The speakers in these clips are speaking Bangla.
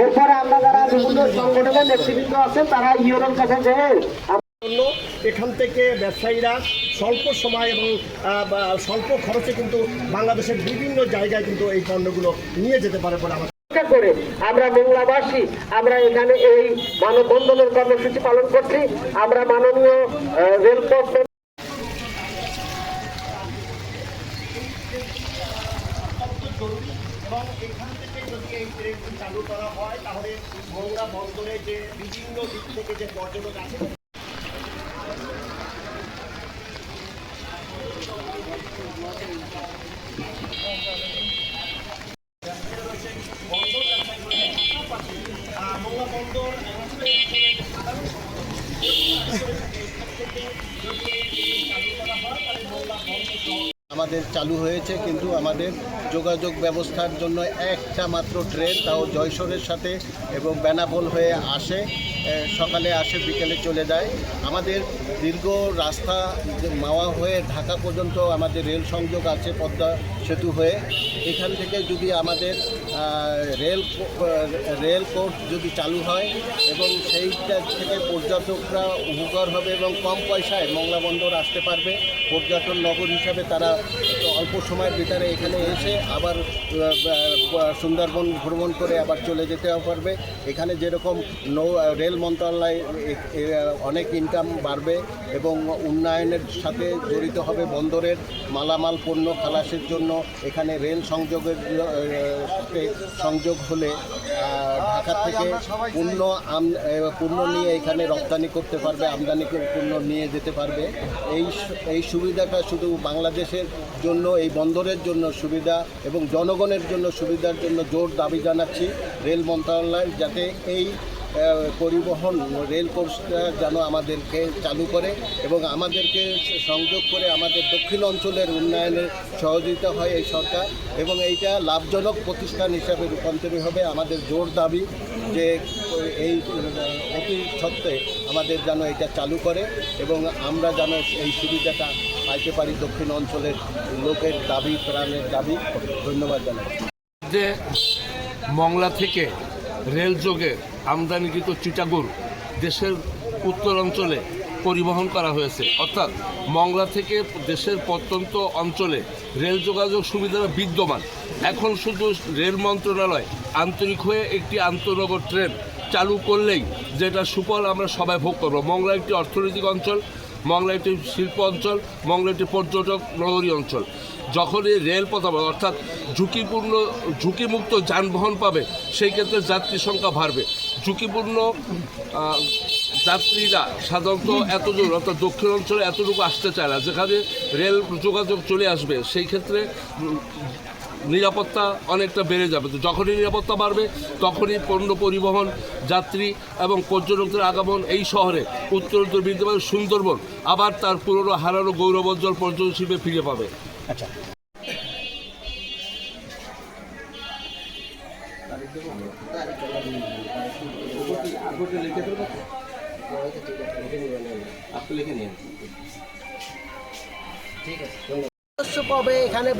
এরপরে আমরা যারা বিভিন্ন সংগঠনের নেতৃবৃন্দ আছেন তারা ইউরোর কাছে জন্য এখান থেকে ব্যবসায়ীরা স্বল্প সময় এবং স্বল্প খরচে কিন্তু বাংলাদেশের বিভিন্ন জায়গায় কিন্তু এই পণ্যগুলো নিয়ে যেতে পারে বলে আমার করে আমরা মোংলাবাসী আমরা এখানে এই মানববন্ধনের কর্মসূচি পালন করছি। আমরা মাননীয় রেলপথ এবং এখান থেকে যদি এই ট্রেনটি চালু করা হয়, তাহলে গৌড়া বন্দরে যে বিভিন্ন দিক থেকে যে পর্যটক আছে মংলা বন্দর আমাদের চালু হয়েছে, কিন্তু আমাদের যোগাযোগ ব্যবস্থার জন্য একটা মাত্র ট্রেন, তাও জয়সরের সাথে এবং বেনাপোল হয়ে আসে সকালে আসে, বিকেলে চলে যায়। আমাদের দীর্ঘ রাস্তা মাওয়া হয়ে ঢাকা পর্যন্ত আমাদের রেল সংযোগ আছে পদ্মা সেতু হয়ে। এখান থেকে যদি আমাদের রেল রেল কোর্ট যদি চালু হয় এবং সেইটা থেকে পর্যটকরা উপকার হবে এবং কম পয়সায় মংলা বন্দর আসতে পারবে, পর্যটন নগর হিসাবে তারা অল্প সময়ের ভিতরে এখানে এসে আবার সুন্দরবন ভ্রমণ করে আবার চলে যেতে পারবে। এখানে যেরকম নৌ রেল মন্ত্রণালয় অনেক ইনকাম বাড়বে এবং উন্নয়নের সাথে জড়িত হবে বন্দরের মালামাল, পণ্য খালাসের জন্য। এখানে রেল সংযোগের সংযোগ হলে ঢাকা থেকে পণ্য পণ্য নিয়ে এখানে রপ্তানি করতে পারবে, আমদানি পণ্য নিয়ে যেতে পারবে। এই এই সুবিধাটা শুধু বাংলাদেশের জন্য, এই বন্দরের জন্য সুবিধা এবং জনগণের জন্য সুবিধার জন্য জোর দাবি জানাচ্ছি রেল মন্ত্রণালয় যাতে এই পরিবহন রেল কোর্সটা যেন আমাদেরকে চালু করে এবং আমাদেরকে সংযোগ করে আমাদের দক্ষিণ অঞ্চলের উন্নয়নে সহযোগিতা হয় এই সরকার এবং এইটা লাভজনক প্রতিষ্ঠান হিসাবে রূপান্তরিত হবে আমাদের জোর দাবি যে এই অতি সত্ত্বে আমাদের যেন এটা চালু করে এবং আমরা যেন এই সুবিধাটা পাইতে পারি দক্ষিণ অঞ্চলের লোকের দাবি, প্রাণের দাবি। ধন্যবাদ জানাই যে মংলা থেকে রেল যোগে আমদানিকৃত চিটাগুড় দেশের উত্তর অঞ্চলে পরিবহন করা হয়েছে। অর্থাৎ মংলা থেকে দেশের প্রত্যন্ত অঞ্চলে রেল যোগাযোগ সুবিধা বিদ্যমান। এখন শুধু রেল মন্ত্রণালয় আন্তরিক হয়ে একটি আন্তনগর ট্রেন চালু করলেই যেটা সুফল আমরা সবাই ভোগ করব। মংলা একটি অর্থনৈতিক অঞ্চল, মংলা একটি শিল্প অঞ্চল, মংলা একটি পর্যটক নগরী অঞ্চল। যখন যখনই রেলপথ হবে অর্থাৎ ঝুঁকিপূর্ণ, ঝুঁকিমুক্ত যানবাহন পাবে, সেই ক্ষেত্রে যাত্রী সংখ্যা বাড়বে। ঝুঁকিপূর্ণ যাত্রীরা সাধারণত এত দূর অর্থাৎ দক্ষিণ অঞ্চলে এতটুকু আসতে চায় না। যেখানে রেল যোগাযোগ চলে আসবে সেই ক্ষেত্রে নিরাপত্তা অনেকটা বেড়ে যাবে। তো যখনই নিরাপত্তা বাড়বে তখনই পণ্য পরিবহন যাত্রী এবং পর্যটকদের আগমন এই শহরে উত্তর উত্তর বৃদ্ধি পাবে সুন্দরবন আবার তার পুরনো হারানো গৌরবোজ্জ্বল পর্যটন শিল্পে ফিরে পাবে। আচ্ছা। পাসপোর্টে লিখে ফেলব? আপনি লিখে নিন। ঠিক আছে রাজস্ব পাবে এখানে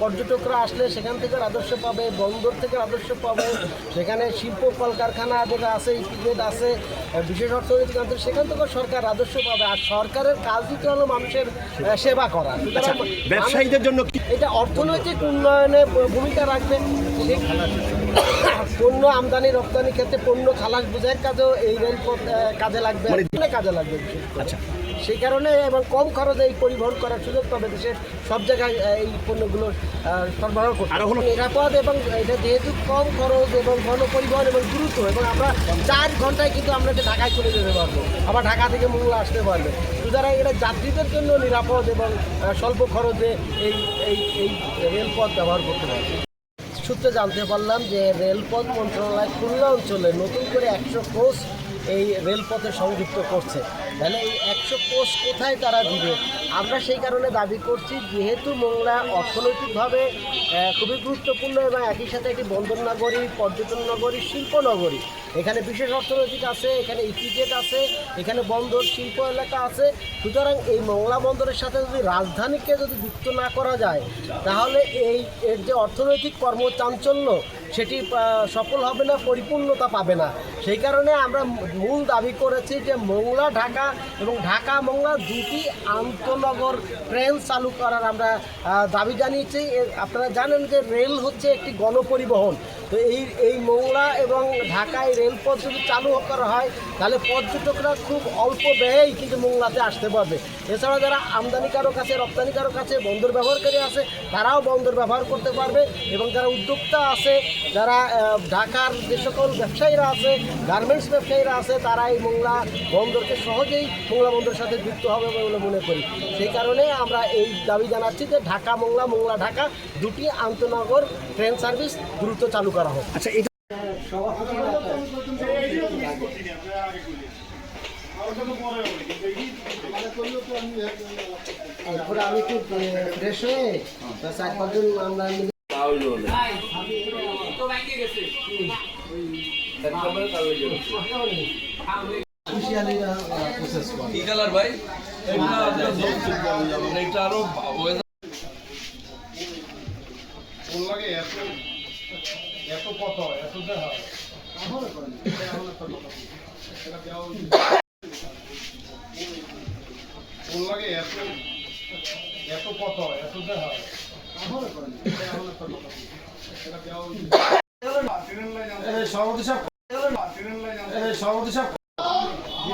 পর্যটকরা আসলে সেখান থেকে রাজস্ব পাবে বন্দর থেকে রাজস্ব পাবে সেখানে শিল্প কলকারখানা যেটা আছে ইপিজেড আছে বিশেষ অর্থনৈতিক অঞ্চল সেখান থেকে সরকার রাজস্ব পাবে। আর সরকারের কাজ দিতে হলো মানুষের সেবা করা। ব্যবসায়ীদের জন্য এটা অর্থনৈতিক উন্নয়নে ভূমিকা রাখবে। পণ্য আমদানি রপ্তানি ক্ষেত্রে পণ্য খালাস বোঝাইয়ের কাজেও এই রেলপথ কাজে লাগবে। অনেক কাজে লাগবে আচ্ছা সেই কারণে এবং কম খরচে এই পরিবহন করার সুযোগ পাবে দেশের সব জায়গায় এই পণ্যগুলো সরবরাহ করতে। নিরাপদ এবং এটা যেহেতু কম খরচ এবং ঘন পরিবহন এবং দ্রুত এবং আমরা চার ঘন্টায় কিন্তু আমরা ঢাকায় চলে যেতে পারব আবার ঢাকা থেকে মোংলা আসতে পারবে। সুতরাং এটা যাত্রীদের জন্য নিরাপদ এবং স্বল্প খরচে এই এই এই রেলপথ ব্যবহার করতে পারবে। সূত্রে জানতে পারলাম যে রেলপথ মন্ত্রণালয় খুলনা অঞ্চলে নতুন করে একশো কোচ এই রেলপথে সংযুক্ত করছে। তাহলে এই একশো কোষ কোথায় তারা দিবে? আমরা সেই কারণে দাবি করছি, যেহেতু মোংলা অর্থনৈতিকভাবে খুবই গুরুত্বপূর্ণ এবং একই সাথে একটি বন্দর নগরী, পর্যটন নগরী, শিল্প নগরী। এখানে বিশেষ অর্থনৈতিক আছে, এখানে ইপিজেড আছে, এখানে বন্দর, শিল্প এলাকা আছে। সুতরাং এই মোংলা বন্দরের সাথে যদি রাজধানীকে যদি যুক্ত না করা যায়, তাহলে এই এর যে অর্থনৈতিক কর্মচাঞ্চল্য, সেটি সফল হবে না, পরিপূর্ণতা পাবে না। সেই কারণে আমরা মূল দাবি করেছি যে মোংলা, ঢাকা এবং ঢাকা মোংলা দুটি আন্তনগর ট্রেন চালু করার আমরা দাবি জানিয়েছি। আপনারা জানেন যে রেল হচ্ছে একটি গণপরিবহন। তো এই এই মোংলা এবং ঢাকায় রেলপথ যদি চালু করা হয়, তাহলে পর্যটকরা খুব অল্প ব্যয়েই কিন্তু মোংলাতে আসতে পারবে। এছাড়া যারা আমদানিকারক আছে, রপ্তানিকারক আছে, বন্দর ব্যবহারকারী আছে, তারাও বন্দর ব্যবহার করতে পারবে এবং যারা উদ্যোক্তা আছে, যারা ঢাকার যে সকল ব্যবসায়ীরা আছে, গার্মেন্টস ব্যবসায়ীরা আছে, তারা এই মোংলা বন্দরকে সহজেই মোংলা বন্দরের সাথে যুক্ত হবে বলে মনে করি। সেই কারণে আমরা এই দাবি জানাচ্ছি যে ঢাকা মোংলা মোংলা ঢাকা দুটি আন্তনগর ট্রেন সার্ভিস দ্রুত চালু করা হোক। আচ্ছা এটা এরপরে আমি একটু ফ্রেশ হয়ে চার পাঁচজন আমরা মিলে খুশিয়ালিরা প্রসেস করে। কি কালার ভাই? এটা আরও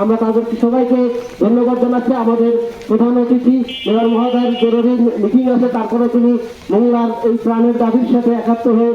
আমরা তাদেরকে সবাইকে ধন্যবাদ জানাচ্ছি। আমাদের প্রধান অতিথি মেয়র মহোদয়ের জরুরি মিটিং আছে। তারপরে তিনি মংলার এই প্রাণের দাবির সাথে একাত্ম হয়ে